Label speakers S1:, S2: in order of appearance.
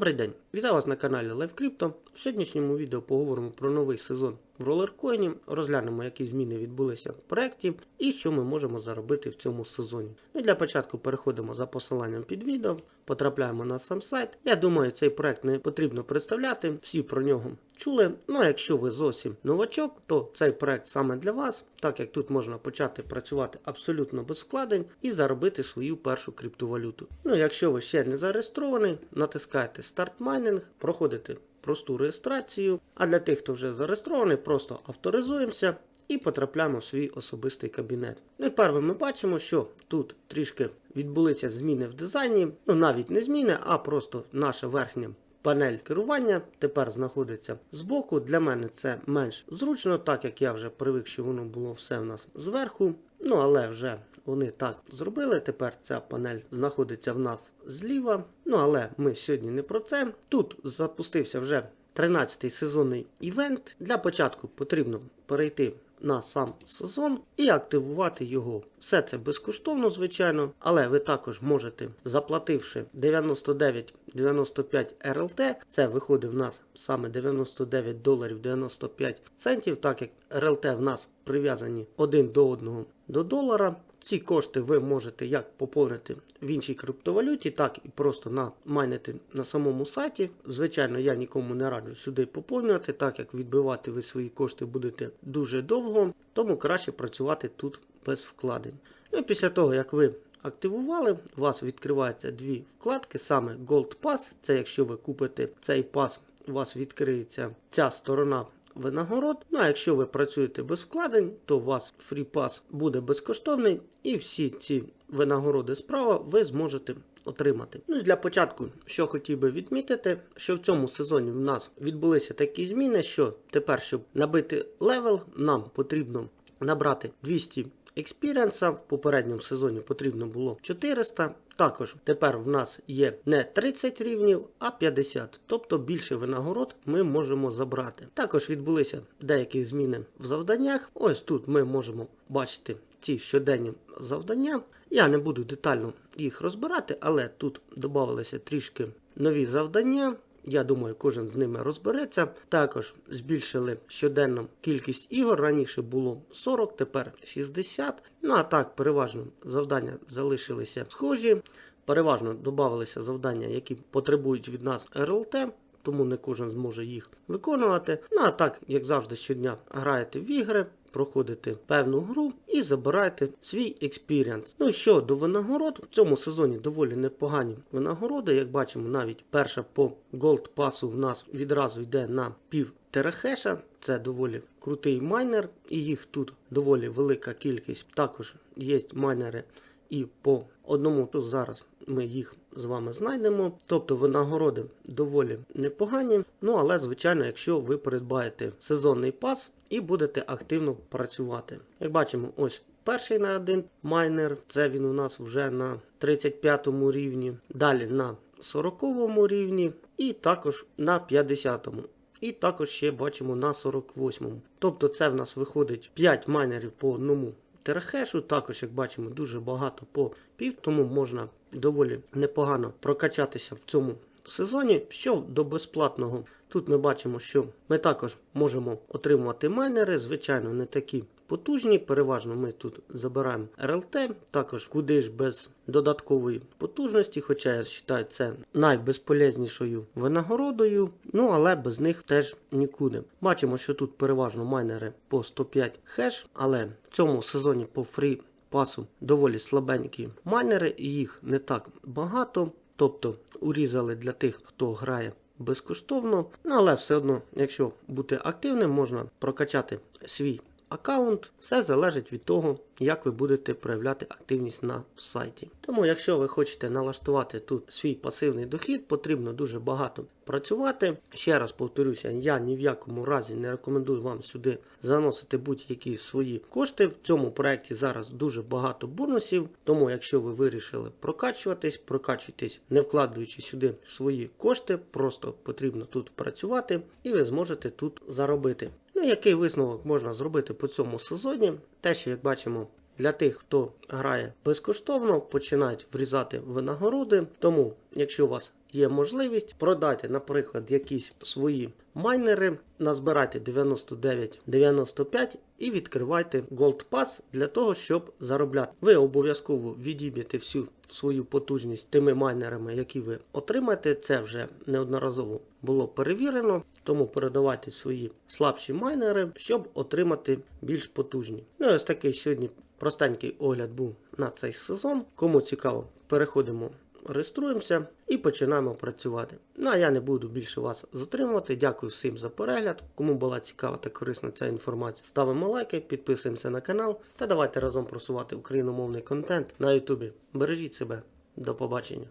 S1: Добрий день! Вітаю вас на каналі Live Crypto. В сьогоднішньому відео поговоримо про новий сезон в ролеркоїні, розглянемо, які зміни відбулися в проєкті і що ми можемо заробити в цьому сезоні. Ну для початку переходимо за посиланням під відео, потрапляємо на сам сайт. Я думаю, цей проект не потрібно представляти, всі про нього чули. Ну а якщо ви зовсім новачок, то цей проект саме для вас, так як тут можна почати працювати абсолютно без вкладень і заробити свою першу криптовалюту. Ну якщо ви ще не зареєстрований, натискаєте Start Mining, проходите просту реєстрацію. А для тих, хто вже зареєстрований, просто авторизуємося і потрапляємо в свій особистий кабінет. Ну і перше ми бачимо, що тут трішки відбулися зміни в дизайні. Ну навіть не зміни, а просто наша верхня. Панель керування тепер знаходиться збоку. Для мене це менш зручно, так як я вже привик, що воно було все в нас зверху. Ну але вже вони так зробили. Тепер ця панель знаходиться в нас зліва. Ну але ми сьогодні не про це. Тут запустився вже 13-й сезонний івент. Для початку потрібно перейти на сам сезон і активувати його. Все це безкоштовно, звичайно, але ви також можете, заплативши 99,95 РЛТ, це виходить в нас саме 99 доларів 95 центів, так як РЛТ в нас прив'язані один до одного до долара. Ці кошти ви можете як поповнити в іншій криптовалюті, так і просто на майнити на самому сайті. Звичайно, я нікому не раджу сюди поповнювати, так як відбивати ви свої кошти будете дуже довго, тому краще працювати тут без вкладень. Ну після того, як ви активували, у вас відкриваються дві вкладки, саме Gold Pass. Це якщо ви купите цей пас, у вас відкриється ця сторона винагород. Ну а якщо ви працюєте без вкладень, то у вас фрі-пас буде безкоштовний, і всі ці винагороди справа ви зможете отримати. Ну для початку, що хотів би відмітити, що в цьому сезоні в нас відбулися такі зміни, що тепер, щоб набити левел, нам потрібно набрати 200 експіріенса. В попередньому сезоні потрібно було 400. Також тепер в нас є не 30 рівнів, а 50, тобто більше винагород ми можемо забрати. Також відбулися деякі зміни в завданнях. Ось тут ми можемо бачити ці щоденні завдання. Я не буду детально їх розбирати, але тут додавалися трішки нові завдання. Я думаю, кожен з ними розбереться. Також збільшили щоденну кількість ігор. Раніше було 40, тепер 60. Ну а так, переважно завдання залишилися схожі. Переважно додавалися завдання, які потребують від нас РЛТ. Тому не кожен зможе їх виконувати. Ну а так, як завжди, щодня граєте в ігри, проходите певну гру і забираєте свій експіріанс. Ну що до винагород, в цьому сезоні доволі непогані винагороди. Як бачимо, навіть перша по Gold пасу в нас відразу йде на пів терахеша. Це доволі крутий майнер, і їх тут доволі велика кількість. Також є майнери і по одному тут зараз ми їх з вами знайдемо. Тобто винагороди доволі непогані. Ну але, звичайно, якщо ви придбаєте сезонний пас і будете активно працювати. Як бачимо, ось перший на один майнер, це він у нас вже на 35 рівні, далі на 40 рівні і також на 50. му І також ще бачимо на 48-му. Тобто це в нас виходить 5 майнерів по одному терахешу. Також, як бачимо, дуже багато по пів, тому можна доволі непогано прокачатися в цьому сезоні. Що до безплатного, тут ми бачимо, що ми також можемо отримувати майнери, звичайно, не такі потужні. Переважно ми тут забираємо РЛТ, також куди ж без додаткової потужності, хоча я вважаю це найбезполезнішою винагородою, ну але без них теж нікуди. Бачимо, що тут переважно майнери по 105 хеш, але в цьому сезоні по фрі пасу доволі слабенькі майнери, їх не так багато. Тобто урізали для тих, хто грає безкоштовно. Ну, але все одно, якщо бути активним, можна прокачати свій аккаунт. Все залежить від того, як ви будете проявляти активність на сайті. Тому, якщо ви хочете налаштувати тут свій пасивний дохід, потрібно дуже багато працювати. Ще раз повторюся, я ні в якому разі не рекомендую вам сюди заносити будь-які свої кошти. В цьому проєкті зараз дуже багато бонусів. Тому, якщо ви вирішили прокачуватись, прокачуйтесь, не вкладаючи сюди свої кошти, просто потрібно тут працювати, і ви зможете тут заробити. Ну, який висновок можна зробити по цьому сезоні? Те, що, як бачимо, для тих, хто грає безкоштовно, починають врізати винагороди. Тому, якщо у вас є можливість, продайте, наприклад, якісь свої майнери, назбирайте 99-95 і відкривайте Gold Pass для того, щоб заробляти. Ви обов'язково відіб'єте всю свою потужність тими майнерами, які ви отримаєте. Це вже неодноразово було перевірено, тому передавайте свої слабші майнери, щоб отримати більш потужні. Ну ось такий сьогодні простенький огляд був на цей сезон. Кому цікаво, переходимо. Реєструємося і починаємо працювати. Ну а я не буду більше вас затримувати. Дякую всім за перегляд. Кому була цікава та корисна ця інформація, ставимо лайки, підписуємося на канал та давайте разом просувати україномовний контент на Ютубі. Бережіть себе. До побачення.